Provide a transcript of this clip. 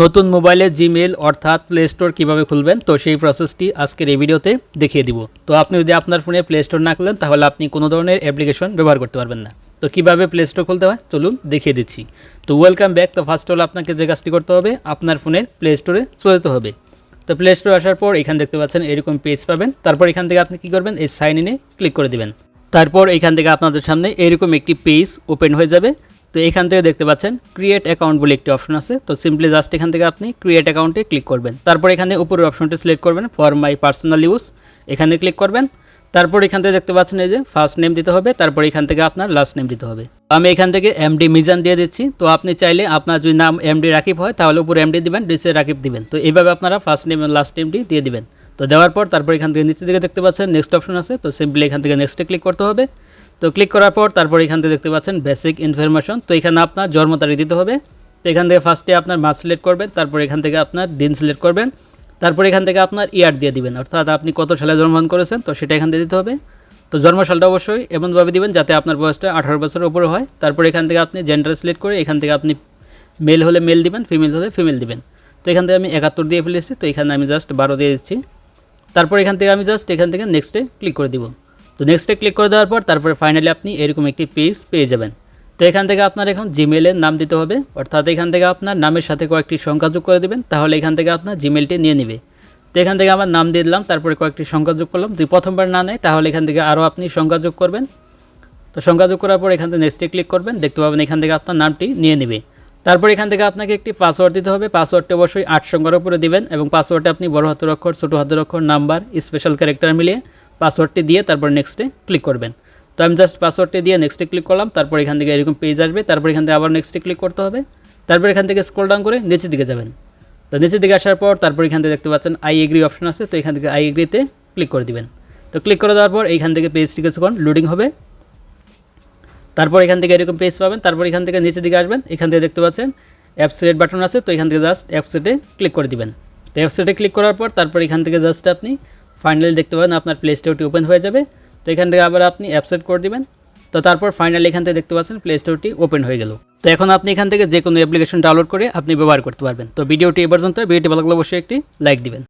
নতুন মোবাইলে জিমেল অর্থাৎ প্লে স্টোর কীভাবে খুলবেন? তো সেই প্রসেসটি আজকের এই ভিডিওতে দেখিয়ে দিব। তো আপনি যদি আপনার ফোনে প্লে স্টোর না খুলেন, তাহলে আপনি কোনো ধরনের অ্যাপ্লিকেশন ব্যবহার করতে পারবেন না। তো কীভাবে প্লে স্টোর খুলতে হয়? চলুন দেখিয়ে দিচ্ছি। তো ওয়েলকাম ব্যাক তো ফার্স্ট হল আপনাকে যে কাজটি করতে হবে, আপনার ফোনের প্লে স্টোরে চলে যেতে হবে। তো প্লে স্টোরে আসার পর এখানে দেখতে পাচ্ছেন এরকম পেজ পাবেন। তারপর এখান থেকে আপনি কী করবেন? এই সাইন ইনে ক্লিক করে দিবেন। তারপর এখান থেকে আপনাদের সামনে এরকম একটি পেজ ওপেন হয়ে যাবে। তো এখান থেকে দেখতে পাচ্ছেন ক্রিয়েট অ্যাকাউন্ট বলে একটি অপশন আছে। তো সিম্পলি জাস্ট এখান থেকে আপনি ক্রিয়েট অ্যাকাউন্টে ক্লিক করবেন। তারপর এখানে উপরের অপশনটি সিলেক্ট করবেন ফর মাই পার্সোনাল ইউজ এখানে ক্লিক করবেন। তারপর এখান থেকে দেখতে পাচ্ছেন এই যে ফার্স্ট নেম দিতে হবে, তারপর এখান থেকে আপনার লাস্ট নেম দিতে হবে। আমি এখান থেকে এমডি মিজান দিয়ে দিচ্ছি। তো আপনি চাইলে আপনার যদি নাম এমডি রাকিব হয়, তাহলে উপরে এমডি দিবেন ডিসে রাকিব দিবেন। তো এইভাবে আপনারা ফার্স্ট নেম এবং লাস্ট নেমটি দিয়ে দিবেন। তো দেওয়ার পর তারপর এখান থেকে নিচের দিকে দেখতে পাচ্ছেন নেক্সট অপশন আছে। তো সিম্পলি এখান থেকে নেক্সটে ক্লিক করতে হবে। তো ক্লিক করার পর তারপর এখান থেকে দেখতে পাচ্ছেন বেসিক ইনফরমেশন তো এখানে আপনার জন্ম তারিখ দিতে হবে তো এখান থেকে ফার্স্টে আপনার মাস সিলেক্ট করবেন তারপর এখান থেকে আপনার দিন সিলেক্ট করবেন তারপর এখান থেকে আপনার ইয়ার দিয়ে দিবেন অর্থাৎ আপনি কত সালে জন্মগ্রহণ করেছেন তো সেটা এখান থেকে দিতে হবে তো জন্ম সালটা অবশ্যই এমনভাবে দিবেন যাতে আপনার বয়সটা আঠারো বছরের উপরে হয় তারপর এখান থেকে আপনি জেন্ডার সিলেক্ট করে এখান থেকে আপনি মেল হলে মেল দিবেন ফিমেল হলে ফিমেল দিবেন তো এখান থেকে আমি একাত্তর দিয়ে ফেলেছি তো এখানে আমি জাস্ট বারো দিয়ে দিচ্ছি তারপর এখান থেকে আমি জাস্ট এখান থেকে নেক্সটে ক্লিক করে দিব তো নেক্সটে ক্লিক করে দেওয়ার পর তারপরে ফাইনালি আপনি এরকম একটি পেজ পেয়ে যাবেন। তো এখান থেকে আপনার এখন জিমেলের নাম দিতে হবে। অর্থাৎ এখান থেকে আপনার নামের সাথে কয়েকটি সংখ্যা যোগ করে দেবেন, তাহলে এখান থেকে আপনার জিমেলটি নিয়ে নেবে। তো এখান থেকে আমার নাম দিয়ে দিলাম, তারপরে কয়েকটি সংখ্যা যোগ করলাম। যদি প্রথমবার না নেয়, তাহলে এখান থেকে আরও আপনি সংখ্যা যোগ করবেন। তো সংখ্যা যোগ করার পর এখান থেকে নেক্সটে ক্লিক করবেন, দেখতে পাবেন এখান থেকে আপনার নামটি নিয়ে নেবে। তারপর এখান থেকে আপনাকে একটি পাসওয়ার্ড দিতে হবে। পাসওয়ার্ডটি অবশ্যই আট সংখ্যার উপরে দিবেন এবং পাসওয়ার্ডে আপনি বড় হাতের অক্ষর, ছোটো হাতের অক্ষর নাম্বার স্পেশাল ক্যারেক্টার মিলিয়ে পাসওয়ার্ডটি দিয়ে তারপর নেক্সটে ক্লিক করবেন তো আমি জাস্ট পাসওয়ার্ডটি দিয়ে নেক্সটে ক্লিক করলাম তারপর এখান থেকে এরকম পেজ আসবে তারপর এখান থেকে আবার নেক্সটে ক্লিক করতে হবে তারপর এখান থেকে স্ক্রল ডাউন করে নিচের দিকে যাবেন তো নিচের দিকে আসার পর তারপর এখান থেকে দেখতে পাচ্ছেন আই এগ্রি অপশন আছে তো এখান থেকে আই এগ্রিতে ক্লিক করে দিবেন তো ক্লিক করে দেওয়ার পর এইখান থেকে পেজটি কিছুক্ষণ লোডিং হবে তারপর এখান থেকে এরকম পেজ পাবেন তারপর এখান থেকে নিচের দিকে আসবেন এখান থেকে দেখতে পাচ্ছেন অ্যাপসেট বাটন আছে তো এখান থেকে জাস্ট অ্যাপসেটে ক্লিক করে দিবেন তো অ্যাপসেটে ক্লিক করার পর তারপর এখান থেকে জাস্ট আপনি ফাইনালি দেখতে পাবেন আপনার প্লে স্টোরটি ওপেন হয়ে যাবে। তো এখান থেকে আবার আপনি অ্যাপসেট করে দেবেন। তো তারপর ফাইনালি এখান থেকে দেখতে পাচ্ছেন প্লে স্টোরটি ওপেন হয়ে গেল। তো এখন আপনি এখান থেকে যে কোনো অ্যাপ্লিকেশন ডাউনলোড করে আপনি ব্যবহার করতে পারবেন। তো ভিডিওটি এ পর্যন্ত, ভিডিওটি ভালো লাগলে অবশ্যই একটি লাইক দিবেন।